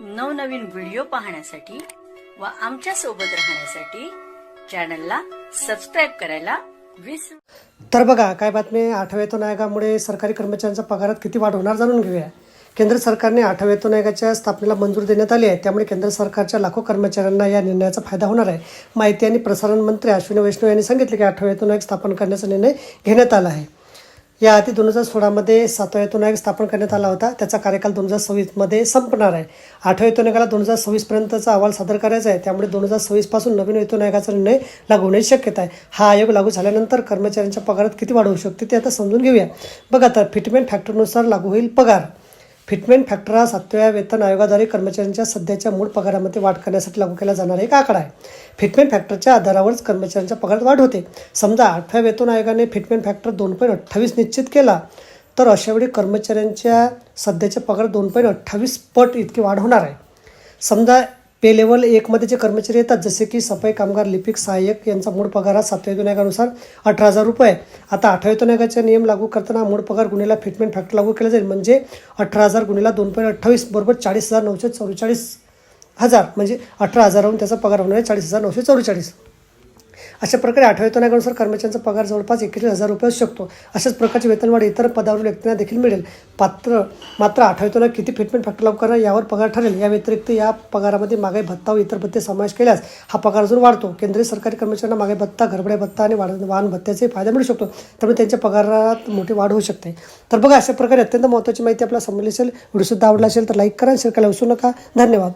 नवनवीन व्हिडिओ पाहण्यासाठी व आमच्यासोबत राहण्यासाठी चॅनलला सबस्क्राईब करायला विसरू तर बघा काय बातमी? आठव्यातून आयोगामुळे सरकारी कर्मचाऱ्यांच्या पगारात किती वाढ होणार जाणून घेऊया. केंद्र सरकारने आठव्या वेतन आयोगाच्या स्थापनेला मंजूरी देण्यात आली आहे. त्यामुळे केंद्र सरकारच्या लाखो कर्मचाऱ्यांना या निर्णयाचा फायदा होणार आहे. माहिती आणि प्रसारण मंत्री अश्विनी वैष्णव यांनी सांगितले की आठव्या वेतन आयोग स्थापन करण्याचा निर्णय घेण्यात आला आहे. या आधी दोन हजार सोळामध्ये सातवा वेतन आयोग स्थापन करण्यात आला होता. त्याचा कार्यकाल दोन हजार सव्वीसमध्ये संपणार आहे. आठव्या वेतन आयोगाला दोन हजार सव्वीसपर्यंतचा अहवाल सादर करायचा आहे. त्यामुळे दोन हजार सव्वीसपासून नवीन वेतन आयोगाचा निर्णय लागू होण्याची शक्यता आहे. हा आयोग लागू झाल्यानंतर कर्मचाऱ्यांच्या पगारात किती वाढ होऊ शकते ते आता समजून घेऊया. बघा तर फिटमेंट फॅक्टरनुसार लागू होईल पगार. फिटमेंट फॅक्टर हा सातव्या वेतन आयोगाद्वारे कर्मचाऱ्यांच्या सध्याच्या मूळ पगारामध्ये वाढ करण्यासाठी लागू केला जाणारा एक आकडा आहे. फिटमेंट फॅक्टरच्या आधारावरच कर्मचाऱ्यांच्या पगारात वाढ होते. समजा आठव्या वेतन आयोगाने फिटमेंट फॅक्टर दोन पॉईंट अठ्ठावीस निश्चित केला तर अशावेळी कर्मचाऱ्यांच्या सध्याच्या पगार दोन पॉईंट अठ्ठावीस पट इतकी वाढ होणार आहे. समजा पे लेवल एकमध्ये जे कर्मचारी येतात जसे की सफाई कामगार लिपिक सहाय्यक यांचा मूळ पगार हा सातव्या विनायकानुसार अठरा हजार रुपये आता आठव्या वेतन नियम लागू करताना मूळ पगार गुन्ह्याला फिटमेंट फॅक्टर लागू केला जाईल. म्हणजे अठरा हजार गुन्ह्याला दोन पॉईंट अठ्ठावीस बरोबर चाळीस हजार नऊशे चौवेचाळीस हजार म्हणजे अठरा हजाराहून त्याचा पगार होणार आहे चाळीस हजार नऊशे चौवेचाळीस अशा प्रकारे आठव्या वेतन कर्मचाऱ्यांचा पगार जवळपास एकवीस हजार रुपये असू शकतो. अशाच प्रकारची वेतनवाढ इतर पदावरील व्यक्तींना देखील मिळेल. पात्र मात्र आठव्या किती फिटमेंट फॅक्टर लागू करणार यावर पगार ठरेल. या व्यतिरिक्त या पगारामध्ये महागाई भत्ता व इतर भत्ते समावेश केल्यास हा पगार अजून वाढतो. केंद्रीय सरकारी कर्मचाऱ्यांना महागाई भत्ता घरबडे भत्ता आणि वाढ वाहन भत्त्याचे फायदा मिळू शकतो. त्यामुळे त्यांच्या पगारात मोठी वाढ होऊ शकते. तर बघा अशा प्रकारे अत्यंत महत्त्वाची माहिती आपल्याला समजली असेल व्हिडिओसुद्धा आवडला असेल तर लाईक करा शेअर करायला विसरू नका. धन्यवाद.